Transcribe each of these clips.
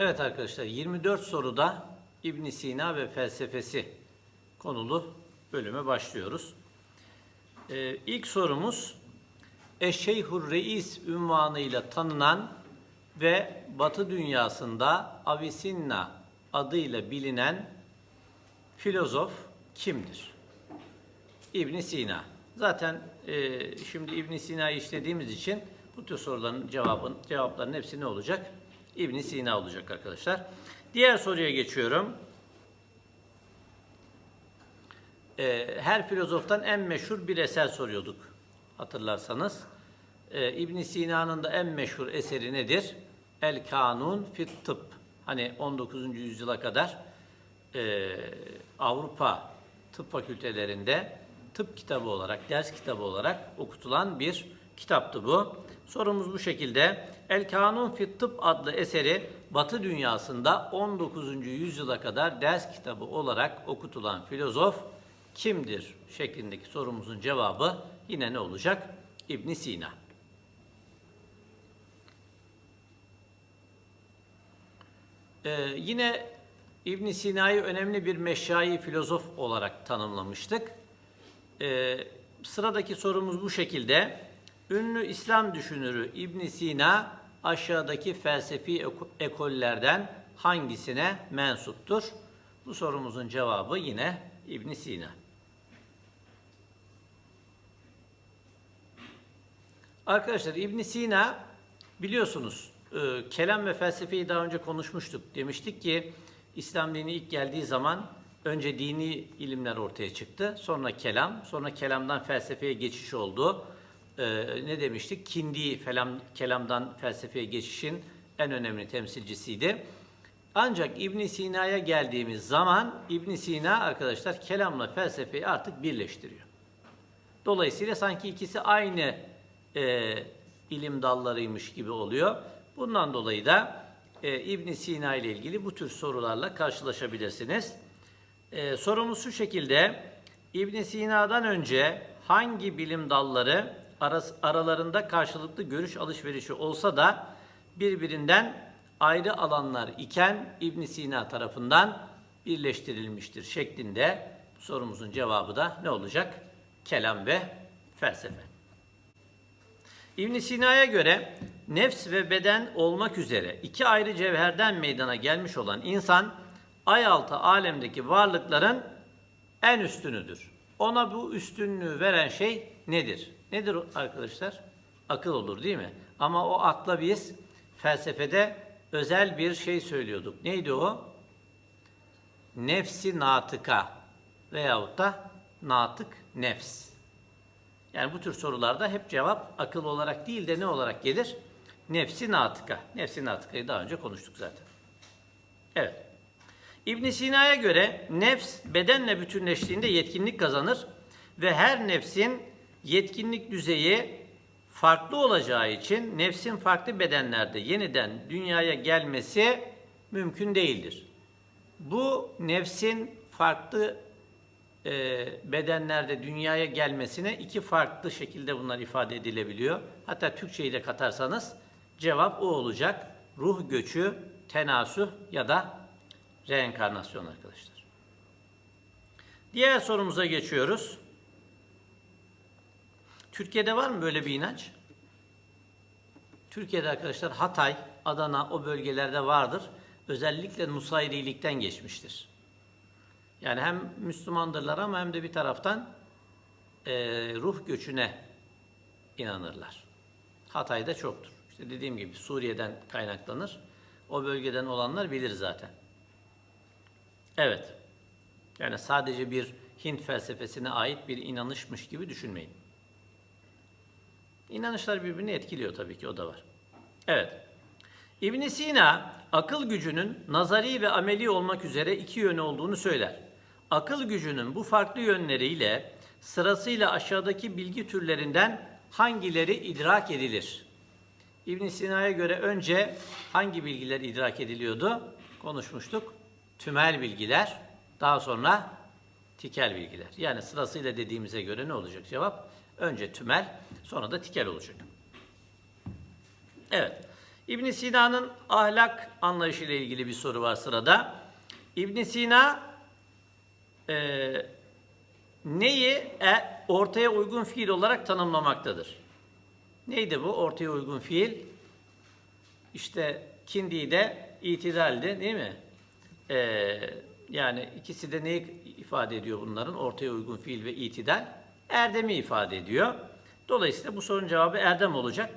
Evet arkadaşlar 24 soruda İbn Sina ve felsefesi konulu bölüme başlıyoruz. Ee, ilk sorumuz Eşşeyhur Reis ünvanıyla tanınan ve Batı dünyasında Avicenna adıyla bilinen filozof kimdir? İbn Sina. Zaten e, şimdi İbn Sina'yı işlediğimiz için bu tür soruların cevabın cevapların hepsi ne olacak? İbn Sina olacak arkadaşlar. Diğer soruya geçiyorum. E, her filozoftan en meşhur bir eser soruyorduk hatırlarsanız. E, İbn Sina'nın da en meşhur eseri nedir? El Kanun fit Tıp. Hani 19. yüzyıla kadar e, Avrupa tıp fakültelerinde tıp kitabı olarak, ders kitabı olarak okutulan bir kitaptı bu. Sorumuz bu şekilde. El Kanun fit Tıp adlı eseri Batı dünyasında 19. yüzyıla kadar ders kitabı olarak okutulan filozof kimdir? şeklindeki sorumuzun cevabı yine ne olacak? İbn Sina. Ee, yine İbn Sina'yı önemli bir meşayi filozof olarak tanımlamıştık. Ee, sıradaki sorumuz bu şekilde. Ünlü İslam düşünürü İbn Sina aşağıdaki felsefi eko- ekollerden hangisine mensuptur? Bu sorumuzun cevabı yine İbn Sina. Arkadaşlar İbn Sina biliyorsunuz e, kelam ve felsefeyi daha önce konuşmuştuk. Demiştik ki İslam dini ilk geldiği zaman önce dini ilimler ortaya çıktı. Sonra kelam, sonra kelamdan felsefeye geçiş oldu. E, ne demiştik? Kindi felam, kelamdan felsefeye geçişin en önemli temsilcisiydi. Ancak İbn Sina'ya geldiğimiz zaman İbn Sina arkadaşlar kelamla felsefeyi artık birleştiriyor. Dolayısıyla sanki ikisi aynı e, ilim dallarıymış gibi oluyor. Bundan dolayı da e, İbn Sina ile ilgili bu tür sorularla karşılaşabilirsiniz. E, sorumuz şu şekilde. İbn Sina'dan önce hangi bilim dalları aras- aralarında karşılıklı görüş alışverişi olsa da birbirinden ayrı alanlar iken İbn Sina tarafından birleştirilmiştir şeklinde sorumuzun cevabı da ne olacak? Kelam ve felsefe. İbn Sina'ya göre nefs ve beden olmak üzere iki ayrı cevherden meydana gelmiş olan insan ay altı alemdeki varlıkların en üstünüdür. Ona bu üstünlüğü veren şey nedir? Nedir arkadaşlar? Akıl olur değil mi? Ama o akla biz felsefede özel bir şey söylüyorduk. Neydi o? Nefsi natıka veyahut da natık nefs. Yani bu tür sorularda hep cevap akıl olarak değil de ne olarak gelir? Nefsi natıka. Nefsi natıkayı daha önce konuştuk zaten. Evet. İbn Sina'ya göre nefs bedenle bütünleştiğinde yetkinlik kazanır ve her nefsin yetkinlik düzeyi farklı olacağı için nefsin farklı bedenlerde yeniden dünyaya gelmesi mümkün değildir. Bu nefsin farklı e, bedenlerde dünyaya gelmesine iki farklı şekilde bunlar ifade edilebiliyor. Hatta Türkçeyi de katarsanız cevap o olacak. Ruh göçü, tenasüh ya da reenkarnasyon arkadaşlar. Diğer sorumuza geçiyoruz. Türkiye'de var mı böyle bir inanç? Türkiye'de arkadaşlar Hatay, Adana o bölgelerde vardır. Özellikle Nusayrilikten geçmiştir. Yani hem Müslümandırlar ama hem de bir taraftan e, ruh göçüne inanırlar. Hatay'da çoktur. İşte dediğim gibi Suriye'den kaynaklanır. O bölgeden olanlar bilir zaten. Evet. Yani sadece bir Hint felsefesine ait bir inanışmış gibi düşünmeyin. İnanışlar birbirini etkiliyor tabii ki o da var. Evet. İbn Sina akıl gücünün nazari ve ameli olmak üzere iki yönü olduğunu söyler. Akıl gücünün bu farklı yönleriyle sırasıyla aşağıdaki bilgi türlerinden hangileri idrak edilir? İbn Sina'ya göre önce hangi bilgiler idrak ediliyordu? Konuşmuştuk. Tümel bilgiler, daha sonra tikel bilgiler. Yani sırasıyla dediğimize göre ne olacak cevap? Önce tümel, sonra da tikel olacak. Evet. İbn Sina'nın ahlak anlayışıyla ilgili bir soru var sırada. İbn Sina e, neyi e, ortaya uygun fiil olarak tanımlamaktadır? Neydi bu ortaya uygun fiil? İşte kindi de itidaldi değil mi? Ee, yani ikisi de neyi ifade ediyor bunların? Ortaya uygun fiil ve itidal. Erdemi ifade ediyor. Dolayısıyla bu sorunun cevabı erdem olacak.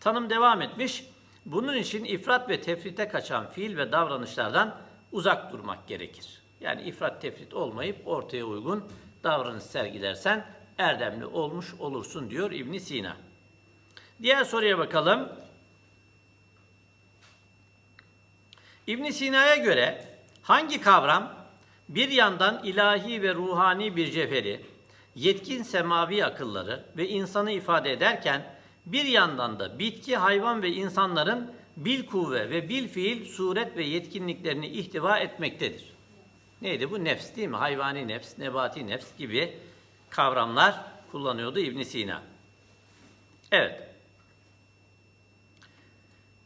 Tanım devam etmiş. Bunun için ifrat ve tefrite kaçan fiil ve davranışlardan uzak durmak gerekir. Yani ifrat tefrit olmayıp ortaya uygun davranış sergilersen erdemli olmuş olursun diyor İbn Sina. Diğer soruya bakalım. İbn Sina'ya göre hangi kavram bir yandan ilahi ve ruhani bir cevheri, yetkin semavi akılları ve insanı ifade ederken bir yandan da bitki, hayvan ve insanların bil kuvve ve bil fiil suret ve yetkinliklerini ihtiva etmektedir. Neydi bu? Nefs değil mi? Hayvani nefs, nebati nefs gibi kavramlar kullanıyordu İbn Sina. Evet.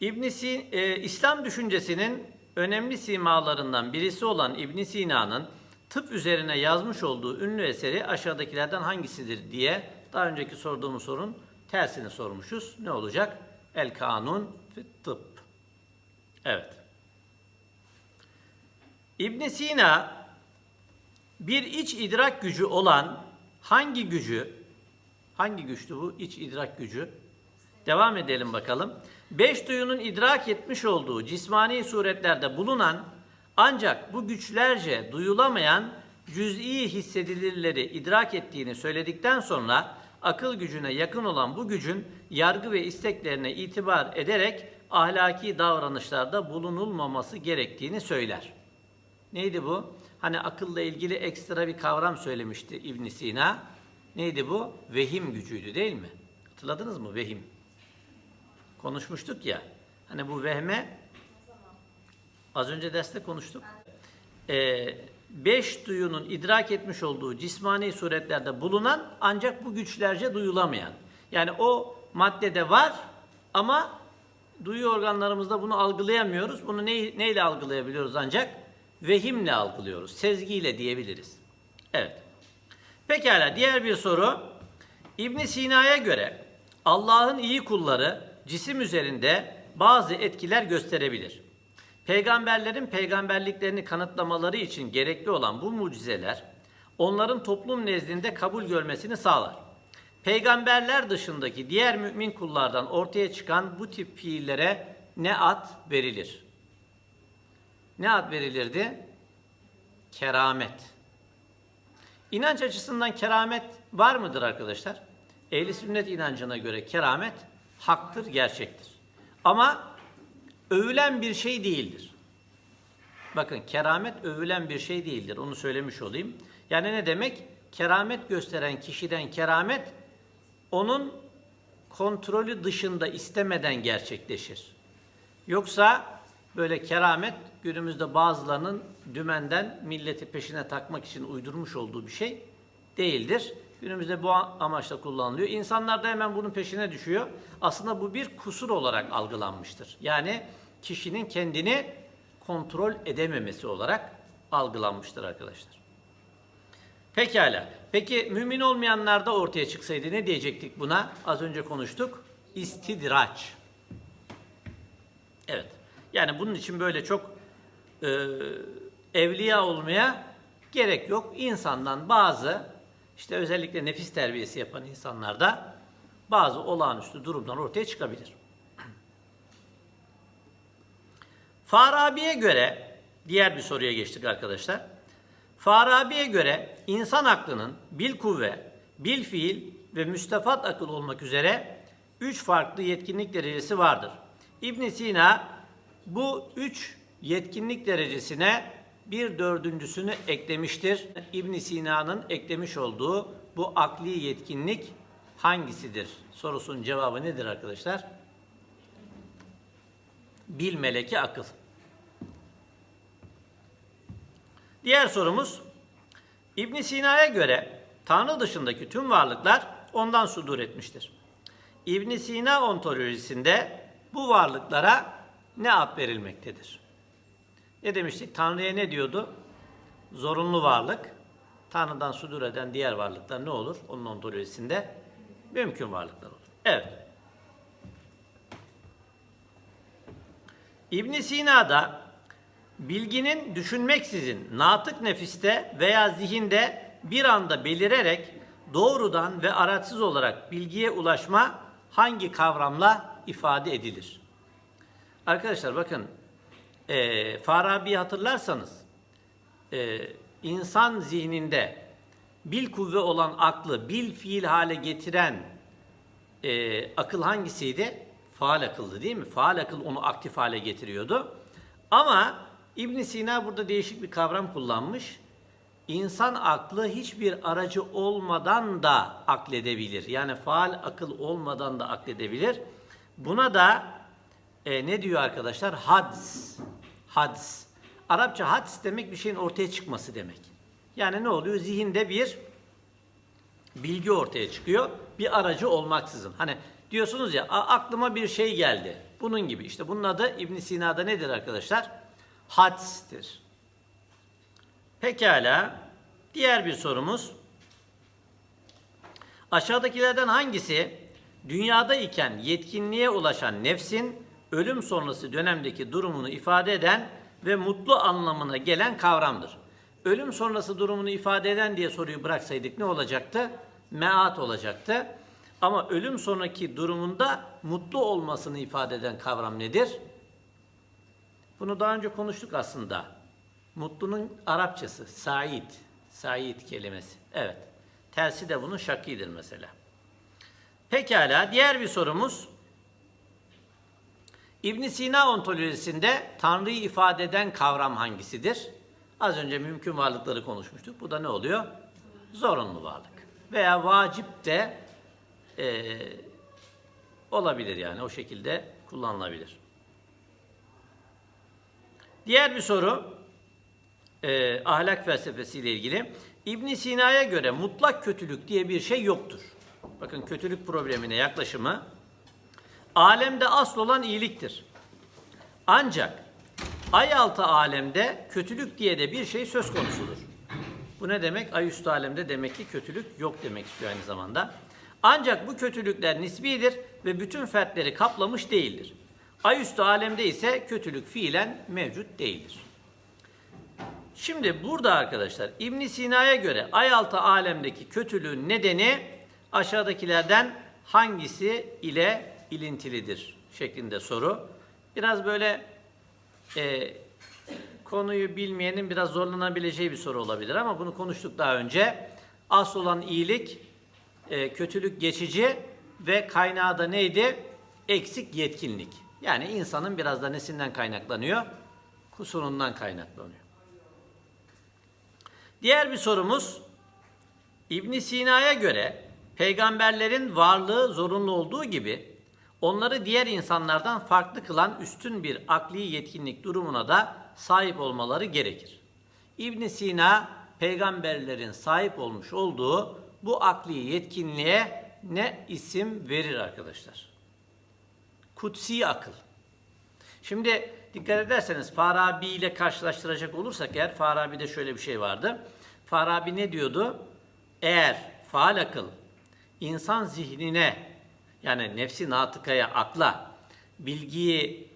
İbn Sina, e, İslam düşüncesinin önemli simalarından birisi olan İbn Sina'nın tıp üzerine yazmış olduğu ünlü eseri aşağıdakilerden hangisidir diye daha önceki sorduğumuz sorun tersini sormuşuz. Ne olacak? El Kanun fi Tıp. Evet. İbn Sina bir iç idrak gücü olan hangi gücü hangi güçtü bu iç idrak gücü? Devam edelim bakalım. Beş duyunun idrak etmiş olduğu cismani suretlerde bulunan ancak bu güçlerce duyulamayan cüz'i hissedilirleri idrak ettiğini söyledikten sonra akıl gücüne yakın olan bu gücün yargı ve isteklerine itibar ederek ahlaki davranışlarda bulunulmaması gerektiğini söyler. Neydi bu? Hani akılla ilgili ekstra bir kavram söylemişti İbn Sina. Neydi bu? Vehim gücüydü değil mi? Hatırladınız mı vehim? Konuşmuştuk ya. Hani bu vehme az önce derste konuştuk. Ee, beş duyunun idrak etmiş olduğu cismani suretlerde bulunan ancak bu güçlerce duyulamayan. Yani o maddede var ama duyu organlarımızda bunu algılayamıyoruz. Bunu ne, neyle algılayabiliyoruz ancak? Vehimle algılıyoruz. Sezgiyle diyebiliriz. Evet. Pekala diğer bir soru. İbn Sina'ya göre Allah'ın iyi kulları cisim üzerinde bazı etkiler gösterebilir. Peygamberlerin peygamberliklerini kanıtlamaları için gerekli olan bu mucizeler onların toplum nezdinde kabul görmesini sağlar. Peygamberler dışındaki diğer mümin kullardan ortaya çıkan bu tip fiillere ne ad verilir? Ne ad verilirdi? Keramet. İnanç açısından keramet var mıdır arkadaşlar? Ehli sünnet inancına göre keramet haktır, gerçektir. Ama övülen bir şey değildir. Bakın keramet övülen bir şey değildir. Onu söylemiş olayım. Yani ne demek? Keramet gösteren kişiden keramet onun kontrolü dışında istemeden gerçekleşir. Yoksa böyle keramet günümüzde bazılarının dümenden milleti peşine takmak için uydurmuş olduğu bir şey değildir. Günümüzde bu amaçla kullanılıyor. İnsanlar da hemen bunun peşine düşüyor. Aslında bu bir kusur olarak algılanmıştır. Yani kişinin kendini kontrol edememesi olarak algılanmıştır arkadaşlar. Pekala. Peki mümin olmayanlar da ortaya çıksaydı ne diyecektik buna? Az önce konuştuk. İstidraç. Evet. Yani bunun için böyle çok e, evliya olmaya gerek yok. İnsandan bazı işte özellikle nefis terbiyesi yapan insanlarda bazı olağanüstü durumlar ortaya çıkabilir. Farabi'ye göre diğer bir soruya geçtik arkadaşlar. Farabi'ye göre insan aklının bil kuvve, bil fiil ve müstefat akıl olmak üzere üç farklı yetkinlik derecesi vardır. İbn Sina bu üç yetkinlik derecesine bir dördüncüsünü eklemiştir. İbn Sina'nın eklemiş olduğu bu akli yetkinlik hangisidir? Sorusunun cevabı nedir arkadaşlar? Bil meleki akıl. Diğer sorumuz İbn Sina'ya göre Tanrı dışındaki tüm varlıklar ondan sudur etmiştir. İbn Sina ontolojisinde bu varlıklara ne ad verilmektedir? Ne demiştik? Tanrı'ya ne diyordu? Zorunlu varlık. Tanrı'dan sudur eden diğer varlıklar ne olur? Onun ontolojisinde mümkün varlıklar olur. Evet. İbn Sina'da bilginin düşünmeksizin natık nefiste veya zihinde bir anda belirerek doğrudan ve araçsız olarak bilgiye ulaşma hangi kavramla ifade edilir? Arkadaşlar bakın e, Farabi'yi hatırlarsanız e, insan zihninde bil kuvve olan aklı bil fiil hale getiren e, akıl hangisiydi? Faal akıldı değil mi? Faal akıl onu aktif hale getiriyordu. Ama İbn Sina burada değişik bir kavram kullanmış. İnsan aklı hiçbir aracı olmadan da akledebilir. Yani faal akıl olmadan da akledebilir. Buna da e, ne diyor arkadaşlar? Hads. Hads. Arapça hads demek bir şeyin ortaya çıkması demek. Yani ne oluyor? Zihinde bir bilgi ortaya çıkıyor. Bir aracı olmaksızın. Hani diyorsunuz ya "A- aklıma bir şey geldi. Bunun gibi. İşte bunun adı İbn Sina'da nedir arkadaşlar? Hads'tir. Pekala. Diğer bir sorumuz. Aşağıdakilerden hangisi dünyada iken yetkinliğe ulaşan nefsin ölüm sonrası dönemdeki durumunu ifade eden ve mutlu anlamına gelen kavramdır? Ölüm sonrası durumunu ifade eden diye soruyu bıraksaydık ne olacaktı? Meat olacaktı. Ama ölüm sonraki durumunda mutlu olmasını ifade eden kavram nedir? Bunu daha önce konuştuk aslında. Mutlunun Arapçası Said. Said kelimesi. Evet. Tersi de bunun şakidir mesela. Pekala diğer bir sorumuz. İbn Sina ontolojisinde Tanrı'yı ifade eden kavram hangisidir? Az önce mümkün varlıkları konuşmuştuk. Bu da ne oluyor? Zorunlu varlık. Veya vacip de eee, olabilir yani o şekilde kullanılabilir. Diğer bir soru e, ahlak felsefesiyle ilgili. İbn Sina'ya göre mutlak kötülük diye bir şey yoktur. Bakın kötülük problemine yaklaşımı alemde asıl olan iyiliktir. Ancak ay altı alemde kötülük diye de bir şey söz konusudur. Bu ne demek? Ay üstü alemde demek ki kötülük yok demek istiyor aynı zamanda. Ancak bu kötülükler nisbidir ve bütün fertleri kaplamış değildir. Ay üstü alemde ise kötülük fiilen mevcut değildir. Şimdi burada arkadaşlar İbn Sina'ya göre ay altı alemdeki kötülüğün nedeni aşağıdakilerden hangisi ile ilintilidir şeklinde soru. Biraz böyle e, konuyu bilmeyenin biraz zorlanabileceği bir soru olabilir ama bunu konuştuk daha önce. Asıl olan iyilik, e, kötülük geçici ve kaynağı da neydi? Eksik yetkinlik. Yani insanın biraz da nesinden kaynaklanıyor? Kusurundan kaynaklanıyor. Diğer bir sorumuz İbn Sina'ya göre peygamberlerin varlığı zorunlu olduğu gibi onları diğer insanlardan farklı kılan üstün bir akli yetkinlik durumuna da sahip olmaları gerekir. İbn Sina peygamberlerin sahip olmuş olduğu bu akli yetkinliğe ne isim verir arkadaşlar? Kutsi akıl. Şimdi dikkat ederseniz Farabi ile karşılaştıracak olursak eğer Farabi'de şöyle bir şey vardı. Farabi ne diyordu? Eğer faal akıl insan zihnine yani nefsi natıkaya, akla bilgiyi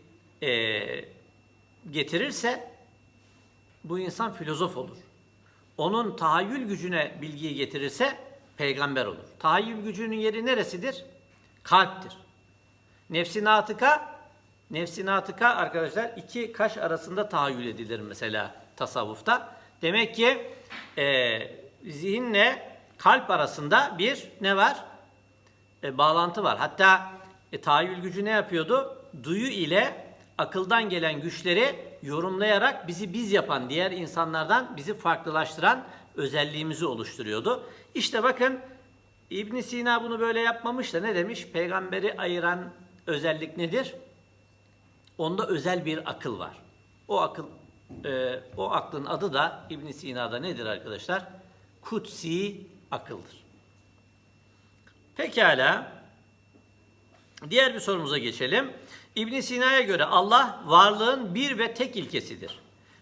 e, getirirse bu insan filozof olur. Onun tahayyül gücüne bilgiyi getirirse peygamber olur. Tahayyül gücünün yeri neresidir? Kalptir. Nefsi natıka, nefsi natıka arkadaşlar iki kaş arasında tahayyül edilir mesela tasavvufta. Demek ki e, zihinle kalp arasında bir ne var? E, bağlantı var. Hatta e, tahayyül gücü ne yapıyordu? Duyu ile akıldan gelen güçleri yorumlayarak bizi biz yapan diğer insanlardan bizi farklılaştıran özelliğimizi oluşturuyordu. İşte bakın İbn Sina bunu böyle yapmamış da ne demiş? Peygamberi ayıran özellik nedir? Onda özel bir akıl var. O akıl e, o aklın adı da İbn Sina'da nedir arkadaşlar? Kutsi akıldır. Pekala. Diğer bir sorumuza geçelim. İbn Sina'ya göre Allah varlığın bir ve tek ilkesidir.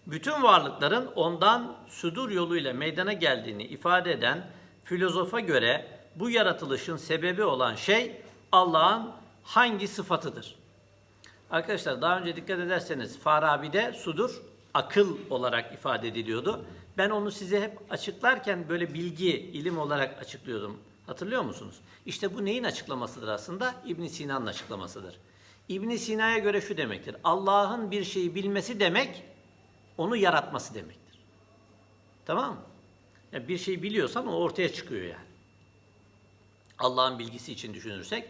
Bütün varlıkların ondan sudur yoluyla meydana geldiğini ifade eden filozofa göre bu yaratılışın sebebi olan şey Allah'ın hangi sıfatıdır? Arkadaşlar daha önce dikkat ederseniz Farabi'de sudur akıl olarak ifade ediliyordu. Ben onu size hep açıklarken böyle bilgi, ilim olarak açıklıyordum. Hatırlıyor musunuz? İşte bu neyin açıklamasıdır aslında? İbn Sina'nın açıklamasıdır. İbn Sina'ya göre şu demektir. Allah'ın bir şeyi bilmesi demek, onu yaratması demektir. Tamam mı? Yani bir şey biliyorsan o ortaya çıkıyor yani. Allah'ın bilgisi için düşünürsek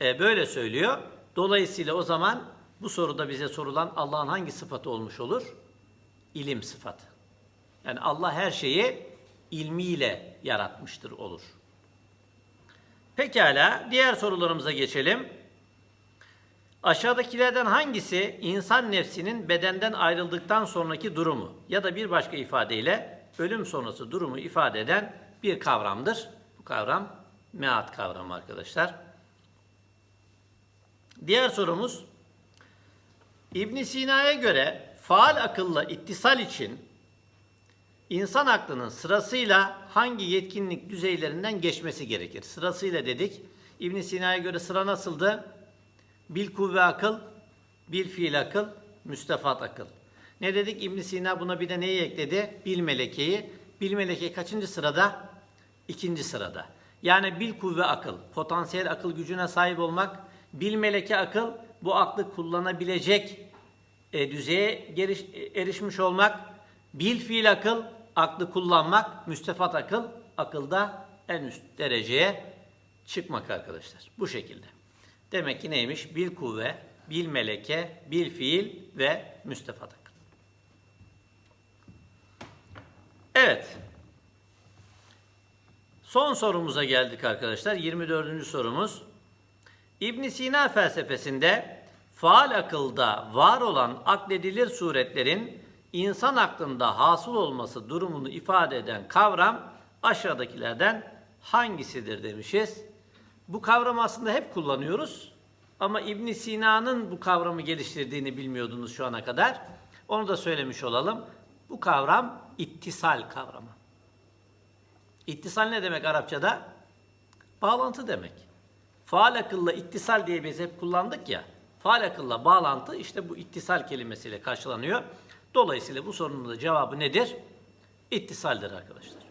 e, böyle söylüyor. Dolayısıyla o zaman bu soruda bize sorulan Allah'ın hangi sıfatı olmuş olur? İlim sıfatı. Yani Allah her şeyi ilmiyle yaratmıştır olur. Pekala diğer sorularımıza geçelim. Aşağıdakilerden hangisi insan nefsinin bedenden ayrıldıktan sonraki durumu ya da bir başka ifadeyle ölüm sonrası durumu ifade eden bir kavramdır? Bu kavram meat kavramı arkadaşlar. Diğer sorumuz İbn Sina'ya göre faal akılla ittisal için insan aklının sırasıyla hangi yetkinlik düzeylerinden geçmesi gerekir? Sırasıyla dedik. İbn Sina'ya göre sıra nasıldı? Bil kuvve akıl, bil fiil akıl, müstefat akıl. Ne dedik? İbn Sina buna bir de neyi ekledi? Bil melekeyi. Bil meleke kaçıncı sırada? İkinci sırada. Yani bil kuvve akıl, potansiyel akıl gücüne sahip olmak, bil meleke akıl, bu aklı kullanabilecek e, düzeye geriş, e, erişmiş olmak, bil fiil akıl, aklı kullanmak, müstefat akıl, akılda en üst dereceye çıkmak arkadaşlar. Bu şekilde. Demek ki neymiş? Bil kuvve, bil meleke, bil fiil ve müstefat akıl. Evet. Son sorumuza geldik arkadaşlar. 24. sorumuz. İbn Sina felsefesinde faal akılda var olan akledilir suretlerin insan aklında hasıl olması durumunu ifade eden kavram aşağıdakilerden hangisidir demişiz. Bu kavramı aslında hep kullanıyoruz. Ama İbn Sina'nın bu kavramı geliştirdiğini bilmiyordunuz şu ana kadar. Onu da söylemiş olalım. Bu kavram ittisal kavramı. İttisal ne demek Arapçada? Bağlantı demek. Faal akılla ittisal diye biz hep kullandık ya. Faal akılla bağlantı işte bu ittisal kelimesiyle karşılanıyor. Dolayısıyla bu sorunun da cevabı nedir? İttisaldir arkadaşlar.